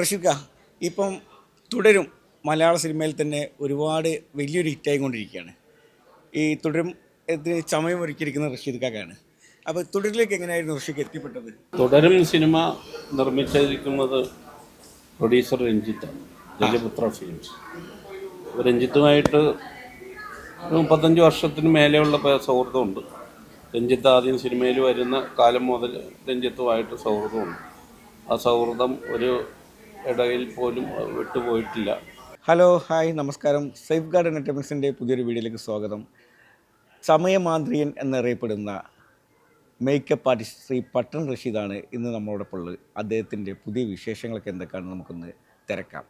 റഷീദ് ഇപ്പം തുടരും. മലയാള സിനിമയിൽ തന്നെ ഒരുപാട് വലിയൊരു ഹിറ്റായി കൊണ്ടിരിക്കുകയാണ് ഈ തുടരും ഇതിന് ചമയം ഒരുക്കിയിരിക്കുന്ന റഷീദ് കാക്കാണ് അപ്പോൾ തുടരിലേക്ക് എങ്ങനെയായിരുന്നു റഷീദ് എത്തിപ്പെട്ടത്? തുടരും സിനിമ നിർമ്മിച്ചിരിക്കുന്നത് പ്രൊഡ്യൂസർ രഞ്ജിത്താണ് രജപുത്ര ഫിലിംസ് രഞ്ജിത്തുമായിട്ട് മുപ്പത്തഞ്ച് വർഷത്തിന് മേലെയുള്ള സൗഹൃദമുണ്ട്. രഞ്ജിത്ത് ആദ്യം സിനിമയിൽ വരുന്ന കാലം മുതൽ രഞ്ജിത്തുമായിട്ട് സൗഹൃദമുണ്ട്. ആ സൗഹൃദം ഒരു ഇടയിൽ പോലും വിട്ടുപോയിട്ടില്ല. ഹലോ ഹായ് നമസ്കാരം. സേഫ് ഗാർഡ് എന്റർടൈൻമെന്റ്സിന്റെ പുതിയൊരു വീഡിയോയിലേക്ക് സ്വാഗതം. സമയമാന്ത്രിയൻ എന്നറിയപ്പെടുന്ന മേക്കപ്പ് ആർട്ടിസ്റ്റ് ശ്രീ പട്ടൺ റഷീദാണ് ഇന്ന് നമ്മളോടൊപ്പം ഉള്ളത്. അദ്ദേഹത്തിന്റെ പുതിയ വിശേഷങ്ങളൊക്കെ എന്തൊക്കെയാണെന്ന് നമുക്കൊന്ന് തിരക്കാം.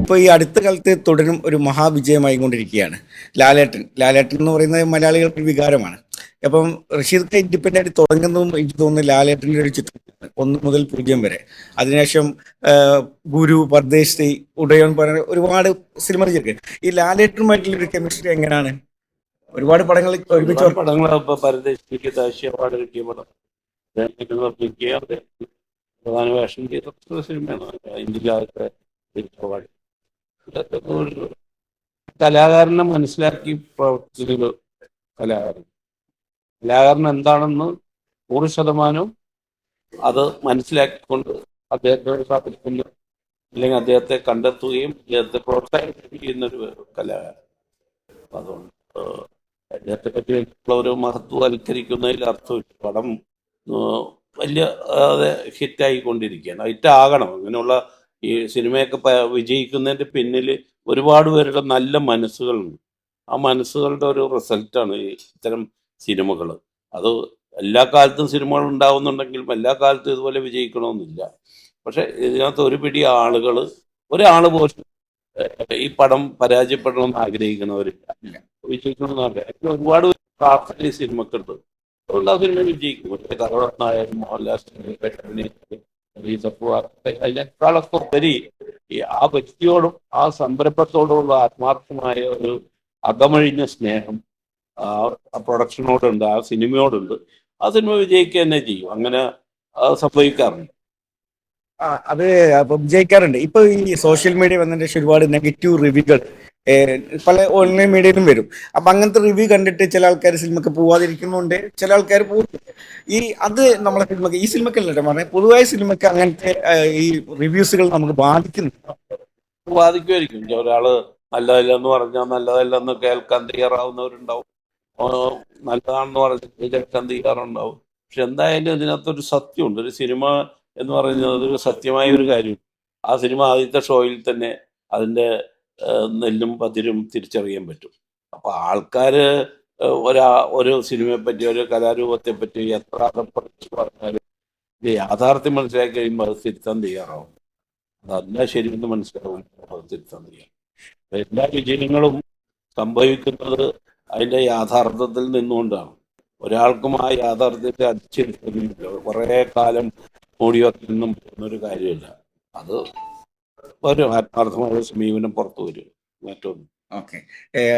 ഇപ്പോൾ ഈ അടുത്ത കാലത്ത് തുടരും ഒരു മഹാവിജയമായി കൊണ്ടിരിക്കുകയാണ് ലാലേട്ടൻ. ലാലേട്ടൻ എന്ന് പറയുന്നത് മലയാളികൾക്ക് വികാരമാണ്. അപ്പം റഷീദ് ഇൻഡിപെൻഡന്റ് തുടങ്ങുന്നതും എനിക്ക് തോന്നുന്നു ലാലേട്ടന്റെ ഒരു ചിത്രമാണ് ഒന്ന് മുതൽ പൂജ്യം വരെ. അതിനുശേഷം ഗുരു പർദേശ് ഉടയോൻ പറഞ്ഞ ഒരുപാട് സിനിമ ചെയ്തിരിക്കുക ഈ ലാലേട്ടനുമായിട്ടുള്ള ഒരു കെമിസ്ട്രി എങ്ങനെയാണ്? ഒരുപാട് പടങ്ങൾ ഒരുമിച്ച് പടങ്ങൾ പ്രധാന വേഷം ചെയ്ത സിനിമയാണ്. കലാകാരനെ മനസ്സിലാക്കി പ്രവർത്തിച്ച ഒരു കലാകാരൻ. കലാകാരൻ എന്താണെന്ന് നൂറ് ശതമാനവും അത് മനസ്സിലാക്കിക്കൊണ്ട് അദ്ദേഹത്തോട് സ്ഥാപിക്കുന്ന അല്ലെങ്കിൽ അദ്ദേഹത്തെ കണ്ടെത്തുകയും അദ്ദേഹത്തെ പ്രോത്സാഹിപ്പിക്കുകയും ചെയ്യുന്നൊരു കലാകാരൻ അതുകൊണ്ട് അദ്ദേഹത്തെ പറ്റിയുള്ള ഒരു മഹത്വവൽക്കരിക്കുന്നതിൽ അർത്ഥമില്ല പടം വലിയ ഹിറ്റായിക്കൊണ്ടിരിക്കുകയാണ്. ഹിറ്റാകണം. അങ്ങനെയുള്ള ഈ സിനിമയൊക്കെ വിജയിക്കുന്നതിന്റെ പിന്നിൽ ഒരുപാട് പേരുടെ നല്ല മനസ്സുകളുണ്ട്. ആ മനസ്സുകളുടെ ഒരു റിസൾട്ടാണ് ഇത്തരം സിനിമകൾ അത് എല്ലാ കാലത്തും സിനിമകൾ ഉണ്ടാവുന്നുണ്ടെങ്കിലും എല്ലാ കാലത്തും ഇതുപോലെ വിജയിക്കണമെന്നില്ല. പക്ഷെ ഇതിനകത്ത് ഒരു പിടി ആളുകൾ ഒരാൾ പോലും ഈ പടം പരാജയപ്പെടണമെന്ന് ആഗ്രഹിക്കുന്നവരില്ല. വിജയിക്കണമെന്ന് ആഗ്രഹിക്കും ഒരുപാട് പ്രാർത്ഥന സിനിമക്കുണ്ട് അതുകൊണ്ട് ആ സിനിമ വിജയിക്കും. പക്ഷേ കറവറത്നായാലും മോഹൻലാൽ അതിനേക്കാളൊക്കെ ഉപരി ആ വ്യക്തിയോടും ആ സംരംഭത്തോടുമുള്ള ആത്മാർത്ഥമായ ഒരു അകമഴിഞ്ഞ സ്നേഹം ആ പ്രൊഡക്ഷനോടുണ്ട് ആ സിനിമയോടുണ്ട്. ആ സിനിമ വിജയിക്കുക തന്നെ ചെയ്യും. അങ്ങനെ സംഭവിക്കാറുണ്ട്. അത് വിജയിക്കാറുണ്ട്. ഇപ്പൊ ഈ സോഷ്യൽ മീഡിയ വന്നതിന് ശേഷം ഒരുപാട് നെഗറ്റീവ് റിവ്യൂകൾ പല ഓൺലൈൻ മീഡിയയിലും വരും. അപ്പൊ അങ്ങനത്തെ റിവ്യൂ കണ്ടിട്ട് ചില ആൾക്കാർ സിനിമക്ക് പോവാതിരിക്കുന്നുണ്ട്. ചില ആൾക്കാർ പോകും ഈ അത് നമ്മളെ സിനിമക്ക് ഈ സിനിമക്കല്ല പറഞ്ഞത്. പൊതുവായ സിനിമക്ക് അങ്ങനത്തെ ഈ റിവ്യൂസുകൾ നമുക്ക് ബാധിക്കുന്നു ബാധിക്കുമായിരിക്കും. ഒരാൾ നല്ലതല്ലെന്ന് പറഞ്ഞാൽ നല്ലതല്ലെന്ന് കേൾക്കാൻ തയ്യാറാവുന്നവരുണ്ടാവും. നല്ലതാണെന്ന് പറഞ്ഞ് കേൾക്കാൻ തീയാറുണ്ടാവും പക്ഷെ എന്തായാലും ഇതിനകത്തൊരു സത്യമുണ്ട്. ഒരു സിനിമ എന്ന് പറയുന്നത് അതൊരു സത്യമായ ഒരു കാര്യം. ആ സിനിമ ആദ്യത്തെ ഷോയിൽ തന്നെ അതിന്റെ നെല്ലും പതിരും തിരിച്ചറിയാൻ പറ്റും. അപ്പൊ ആൾക്കാർ ഒരാ ഒരു സിനിമയെ പറ്റി ഒരു കലാരൂപത്തെ പറ്റി എത്ര പറഞ്ഞാലും യാഥാർത്ഥ്യം മനസ്സിലാക്കി കഴിയുമ്പോൾ അത് തിരുത്താൻ തയ്യാറാവും. അതല്ല ശരിയെന്ന് മനസ്സിലാവും. അത് തിരുത്താൻ തയ്യാറാവും. അപ്പൊ എല്ലാ വിജയങ്ങളും സംഭവിക്കുന്നത് അതിന്റെ യാഥാർത്ഥ്യത്തിൽ നിന്നുകൊണ്ടാണ്. ഒരാൾക്കും ആ യാഥാർത്ഥ്യത്തെ അടിച്ചെടുക്കുന്നില്ല കുറേ കാലം മൂടിവെക്കിൽ നിന്നും പോകുന്നൊരു കാര്യമില്ല. അത് ഒരു ആത്മാർത്ഥമായ സമീപനം പുറത്തു വരും. മറ്റൊന്നും. ഓക്കെ.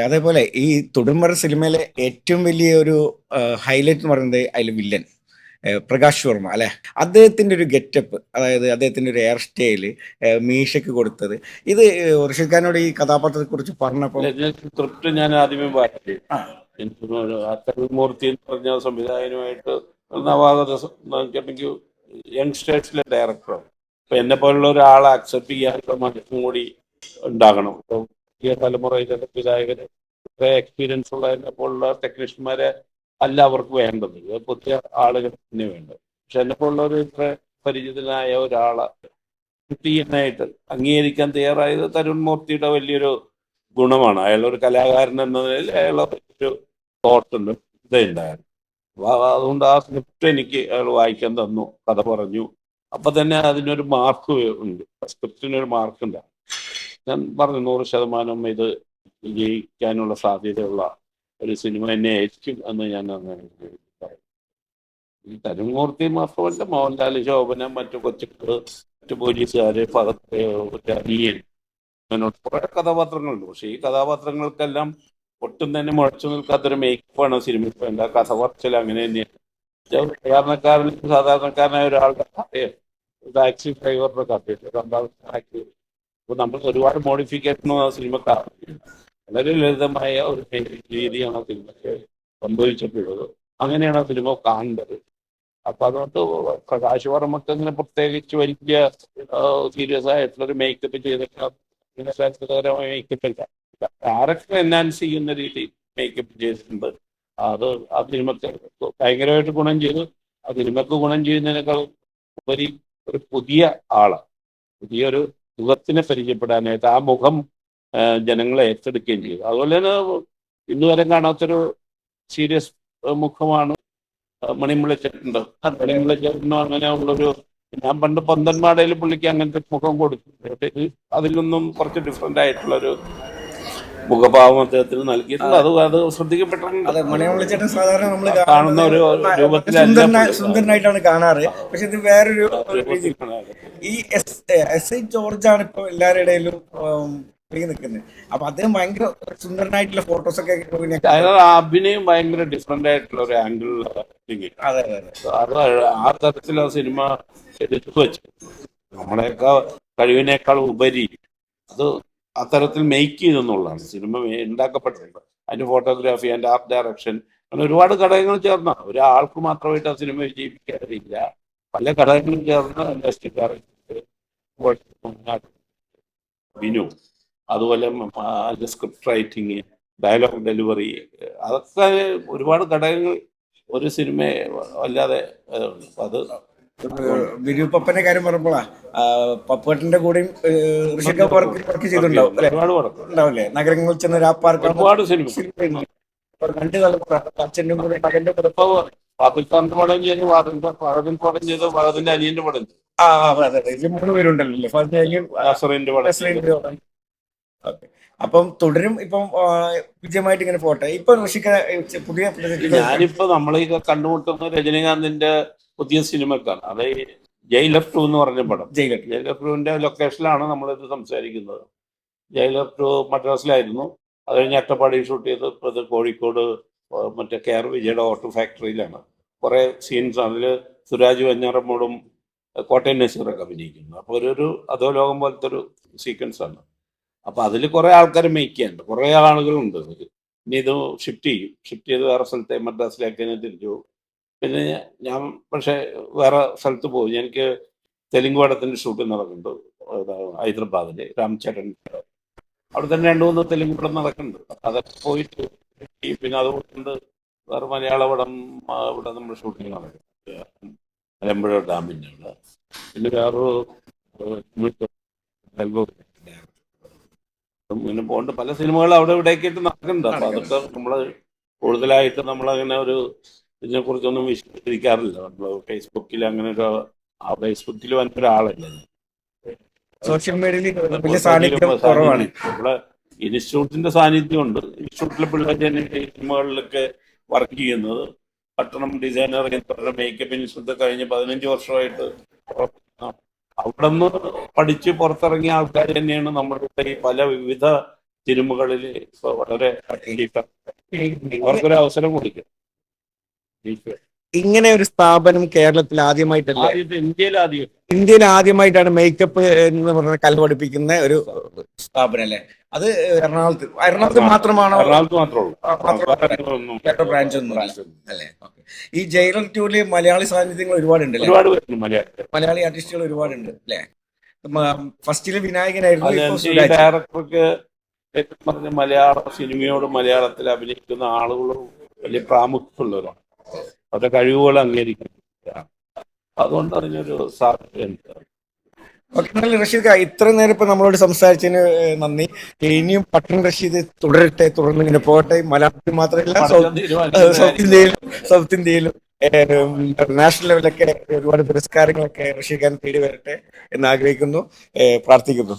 അതേപോലെ ഈ തുടർമറ സിനിമയിലെ ഏറ്റവും വലിയ ഒരു ഹൈലൈറ്റ് എന്ന് പറയുന്നത് അതിൽ വില്ലൻ. പ്രകാശ് വർമ്മ അല്ലെ? അദ്ദേഹത്തിന്റെ ഒരു ഗെറ്റപ്പ് അതായത് അദ്ദേഹത്തിന്റെ ഒരു ഹെയർ സ്റ്റൈൽ മീശയ്ക്ക് കൊടുത്തത്. ഇത് ഋഷിദ് ഖാനോട് ഈ കഥാപാത്രത്തെ കുറിച്ച് പറഞ്ഞപ്പോൾ സ്ക്രിപ്റ്റ് ഞാൻ ആദ്യമേ മൂർത്തി എന്ന് പറഞ്ഞ സംവിധായകനുമായിട്ട് നവാഗത യങ്സ്റ്റേഴ്സിലെ ഡയറക്ടറാണ് അപ്പൊ എന്നെ പോലുള്ള ഒരാളെ അക്സെപ്റ്റ് ചെയ്യാനുള്ള മനസ്സും കൂടി ഉണ്ടാകണം. പുതിയ തലമുറയിലെ വിധായകര് എക്സ്പീരിയൻസ് ഉള്ള എന്നെ പോലുള്ള ടെക്നീഷ്യന്മാരെ അല്ല അവർക്ക് വേണ്ടത്. പുതിയ ആളുകൾ തന്നെ വേണ്ടത്. പക്ഷെ ഒരു ഇത്ര പരിചിതനായ ഒരാളെ കിട്ടിയതിനായിട്ട് അംഗീകരിക്കാൻ തയ്യാറായത് തരുൺ മൂർത്തിയുടെ വലിയൊരു ഗുണമാണ്. അയാൾ ഒരു കലാകാരൻ എന്ന നിലയിൽ അയാളെ ഒരു തോട്ടുണ്ട് ഇതുണ്ടായിരുന്നു അതുകൊണ്ട് ആ സ്ക്രിപ്റ്റ് എനിക്ക് അയാൾ വായിക്കാൻ തന്നു. കഥ പറഞ്ഞു. അപ്പൊ തന്നെ അതിനൊരു മാർക്ക് ഉണ്ട്. സ്ക്രിപ്റ്റിനൊരു മാർക്ക് ഉണ്ട്. ഞാൻ പറഞ്ഞു നൂറ് ശതമാനം ഇത് വിജയിക്കാനുള്ള സാധ്യതയുള്ള ഒരു സിനിമ തന്നെ ആയിരിക്കും എന്ന് ഞാൻ. ഈ തരുമൂർത്തി മാത്രമല്ല മോഹൻലാൽ ശോഭന മറ്റു കൊച്ചു മറ്റു പോലീസുകാര് ഭഗത്ത് അനിയൻ അങ്ങനെ കുറെ കഥാപാത്രങ്ങളുണ്ട്. പക്ഷെ ഈ കഥാപാത്രങ്ങൾക്കെല്ലാം ഒട്ടും തന്നെ മുഴച്ചു നിൽക്കാത്തൊരു മേക്കപ്പാണ് സിനിമ എന്താ കഥ പറച്ചിൽ അങ്ങനെ തന്നെയാണ് സാധാരണക്കാരൻ സാധാരണക്കാരനായ ഒരാളുടെ കഥയാണ് ടാക്സി ഡ്രൈവറുടെ കഥയാണ് രണ്ടാമത്തെ അപ്പൊ നമ്മൾ ഒരുപാട് മോഡിഫിക്കേഷൻ ആ സിനിമക്കാണ് വളരെ ലളിതമായ ഒരു രീതിയാണ് ആ സിനിമയ്ക്ക് സംഭവിച്ചിട്ടുള്ളത്. അങ്ങനെയാണ് ആ സിനിമ കാണേണ്ടത് അപ്പൊ അതുകൊണ്ട് പ്രകാശ് വർമ്മക്ക് അങ്ങനെ പ്രത്യേകിച്ച് വലിയ സീരിയസ് ആയിട്ടുള്ള ഒരു മേക്കപ്പ് ചെയ്തിട്ട് രസകരമായ മേക്കപ്പ് ഇല്ല. ക്യാരക്ടർ എൻഹാൻസ് ചെയ്യുന്ന രീതി മേക്കപ്പ് ചെയ്തിട്ടുണ്ട്. അത് ആ സിനിമക്ക് ഭയങ്കരമായിട്ട് ഗുണം ചെയ്തു. ആ സിനിമക്ക് ഗുണം ചെയ്യുന്നതിനേക്കാൾ ഉപരി ഒരു പുതിയ ആൾ പുതിയൊരു മുഖത്തിനെ പരിചയപ്പെടാനായിട്ട് ആ മുഖം ജനങ്ങളെ ഏറ്റെടുക്കുകയും ചെയ്തു. അതുപോലെ തന്നെ ഇന്ന് വരെ കാണാത്തൊരു സീരിയസ് മുഖമാണ് മണിമുളച്ചേട്ടുണ്ട് മണിമുളച്ചേട്ടനും അങ്ങനെ ഉള്ളൊരു ഞാൻ പണ്ട് പന്തന്മാടയിൽ പുള്ളിക്ക് അങ്ങനത്തെ മുഖം കൊടുത്തു പക്ഷേ അതിൽ നിന്നും കുറച്ച് ഡിഫറെന്റ് ആയിട്ടുള്ളൊരു മുഖഭാവം അദ്ദേഹത്തിന് നൽകിയിട്ടുണ്ട്. അത്. അത് ശ്രദ്ധിക്കപ്പെട്ടിട്ടുണ്ട്. സാധാരണ നമ്മൾ കാണുന്ന ഒരു സുന്ദരനായിട്ടാണ് കാണാറ്. പക്ഷെ ഇത് വേറൊരു ഈ എസ് എസ് ഐ ജോർജ് ആണ് ഇപ്പൊ എല്ലാവരുടെ ഇടയിലും നിൽക്കുന്നത് അപ്പൊ അദ്ദേഹം ഭയങ്കര സുന്ദരനായിട്ടുള്ള ഫോട്ടോസ് ഒക്കെ അഭിനയം ഭയങ്കര ഡിഫറെന്റ് ആയിട്ടുള്ള ഒരു ആംഗിൾ അതെ അതെ ആ തരത്തിൽ ആ സിനിമ എടുത്തു വെച്ചു. നമ്മളെയൊക്കെ കഴിവിനേക്കാൾ ഉപരി അത് അത്തരത്തിൽ മേക്ക് ചെയ്തെന്നുള്ളതാണ്. സിനിമ ഉണ്ടാക്കപ്പെട്ടിട്ടുണ്ട്. അതിന്റെ ഫോട്ടോഗ്രാഫി അതിന്റെ ആർട്ട് ഡയറക്ഷൻ അങ്ങനെ ഒരുപാട് ഘടകങ്ങൾ ചേർന്ന. ഒരാൾക്ക് മാത്രമായിട്ട് ആ സിനിമ വിജയിപ്പിക്കാറില്ല. പല ഘടകങ്ങളും ചേർന്ന് ഡയറക്ടർ ബിനു അതുപോലെ സ്ക്രിപ്റ്റ് റൈറ്റിങ് ഡയലോഗ് ഡെലിവറി അതൊക്കെ ഒരുപാട് ഘടകങ്ങൾ ഒരു സിനിമയെ അല്ലാതെ അത് ബിരു കാര്യം പറയുമ്പോഴാ പപ്പേട്ടിന്റെ കൂടെയും ഋഷിക വർക്ക് വർക്ക് ചെയ്തിട്ടുണ്ടാവും അല്ലേ? ഒരുപാട് പടം ഉണ്ടാവില്ലേ? നഗരങ്ങളിൽ ചെന്ന് പാർക്ക് ഒരുപാട് സിനിമ രണ്ട് കാലത്ത് അച്ഛനും കൂടെ മകന്റെ കൂടെ ഇപ്പൊ പാകിസ്ഥാന്റെ പടം ചെയ്ത് വാദന്റെ ഫഹദിന്റെ പടം ചെയ്ത് ഫഹദിന്റെ അനിയന്റെ പടം ആ ആ, അതെ അതെ. ഇതിൽ മൂന്ന് പേരുണ്ടല്ലോ അല്ലേ? ഫസ്റ്റ് പടം. അപ്പം തുടരും. ഇപ്പം വിജയമായിട്ട് ഇങ്ങനെ പോട്ടെ. ഇപ്പൊ ഋഷിക്ക പുതിയ ഞാനിപ്പോ നമ്മളീ കണ്ടുമുട്ടുന്ന രജനീകാന്തിന്റെ പുതിയ സിനിമക്കാണ്. അത് ഈ ജയിലർ ടു എന്ന് പറഞ്ഞ പടം. ജയിലർ ടുവിന്റെ ലൊക്കേഷനിലാണ് നമ്മളിത് സംസാരിക്കുന്നത്. ജയിലർ ടു മദ്രാസിലായിരുന്നു. അത് കഴിഞ്ഞ് അട്ടപ്പാടി ഷൂട്ട് ചെയ്ത് ഇപ്പൊ കോഴിക്കോട് മറ്റേ കെ ആർ വിജയുടെ ഓട്ടോ ഫാക്ടറിയിലാണ്. കുറെ സീൻസ് അതിൽ സുരാജ് വഞ്ഞാറമ്മോടും കോട്ടയം നസീറൊക്കെ അഭിനയിക്കുന്നു. അപ്പോൾ ഒരു ഒരു അതോ ലോകം പോലത്തെ ഒരു സീക്വൻസ് ആണ് അപ്പൊ അതിൽ കുറെ ആൾക്കാർ മേക്ക് ചെയ്യാനുണ്ട്. കുറെ ആളുകളുണ്ട്. ഇനി ഇത് ഷിഫ്റ്റ് ചെയ്യും. ഷിഫ്റ്റ് ചെയ്ത് വേറെ സ്ഥലത്തെ മദ്രാസിലേക്ക് തന്നെ തിരിച്ചു പിന്നെ ഞാൻ പക്ഷെ വേറെ സ്ഥലത്ത് പോകും. എനിക്ക് തെലുങ്ക് പടത്തിന്റെ ഷൂട്ടിംഗ് നടക്കുന്നുണ്ട്. ഹൈദരാബാദിൽ. രാംചരൺ അവിടെ തന്നെ രണ്ടു മൂന്ന് തെലുങ്ക് പടം നടക്കുന്നുണ്ട്. അതൊക്കെ പോയിട്ട് പിന്നെ അതുകൊണ്ട് വേറെ മലയാള പടം ഇവിടെ നമ്മൾ ഷൂട്ടിംഗ് നടക്കും മലമ്പുഴ ഡാമിന്റെ അവിടെ പിന്നെ വേറൊരു ഇങ്ങനെ പോകേണ്ട പല സിനിമകൾ അവിടെ ഇവിടേക്കായിട്ട് നടക്കുന്നുണ്ട്. അപ്പൊ അതൊക്കെ നമ്മൾ കൂടുതലായിട്ട് നമ്മളങ്ങനെ ഒരു ഇതിനെ കുറിച്ചൊന്നും വിശദീകരിക്കാറില്ല. നമ്മൾ ഫേസ്ബുക്കിൽ അങ്ങനെ ഒരു ആ ഫേസ്ബുക്കിൽ വന്ന ഒരാളല്ല. സോഷ്യൽ മീഡിയയിൽ സാന്നിധ്യം കുറവാണ്. ഇവിടെ ഇൻസ്റ്റിറ്റ്യൂട്ടിന്റെ സാന്നിധ്യം ഉണ്ട് ഇൻസ്റ്റിറ്റ്യൂട്ടിലെ പിള്ളേർ തന്നെ സിനിമകളിലൊക്കെ വർക്ക് ചെയ്യുന്നത്. പട്ടണം ഡിസൈനർ മേക്കപ്പ് ഇൻസ്റ്റിറ്റ്യൂട്ട് കഴിഞ്ഞ് പതിനഞ്ച് വർഷമായിട്ട് അവിടെ നിന്ന് പഠിച്ച് പുറത്തിറങ്ങിയ ആൾക്കാർ തന്നെയാണ് നമ്മുടെ ഈ പല വിവിധ സിനിമകളിൽ വളരെ അവർക്കൊരു അവസരം കൊടുക്കുക. ഇങ്ങനെ ഒരു സ്ഥാപനം കേരളത്തിൽ ആദ്യമായിട്ടല്ല? ഇന്ത്യയിൽ ആദ്യം ഇന്ത്യയിൽ ആദ്യമായിട്ടാണ് മേക്കപ്പ് എന്ന് പറഞ്ഞ കല പഠിപ്പിക്കുന്ന ഒരു സ്ഥാപനം അല്ലേ? അത് എറണാകുളത്ത് എറണാകുളത്ത് മാത്രമാണോ? എറണാകുളത്ത് മാത്രമേ ഒന്നും. അല്ലേ? ഈ ജയിലർ ടൂൽ മലയാളി സാന്നിധ്യങ്ങൾ ഒരുപാടുണ്ട് ഒരുപാട് മലയാളം ആർട്ടിസ്റ്റുകൾ ഒരുപാടുണ്ട് അല്ലേ? ഫസ്റ്റിൽ വിനായകനായിരുന്നു. ഡയറക്ടർക്ക് പറഞ്ഞ മലയാള സിനിമയോട് മലയാളത്തിൽ അഭിനയിക്കുന്ന ആളുകളും വലിയ പ്രാമുഖ്യമുള്ളവരാണ്. അവരുടെ കഴിവുകൾ അംഗീകരിക്കുന്നു അതുകൊണ്ട് അതിനൊരു സാധ്യതയുണ്ട്. റഷീദ് ഇത്ര നേരം ഇപ്പൊ നമ്മളോട് സംസാരിച്ചതിന് നന്ദി. ഇനിയും പട്ടൺ റഷീദ് തുടരട്ടെ തുടർന്ന് ഇങ്ങനെ പോകട്ടെ. മലയാളത്തിൽ മാത്രമല്ല സൗത്ത് ഇന്ത്യയിലും സൗത്ത് ഇന്ത്യയിലും നാഷണൽ ഇന്റർനാഷണൽ ലെവലൊക്കെ ഒരുപാട് പുരസ്കാരങ്ങളൊക്കെ റഷീദ് ഖാൻ തേടി വരട്ടെ എന്ന് ആഗ്രഹിക്കുന്നു. പ്രാർത്ഥിക്കുന്നു.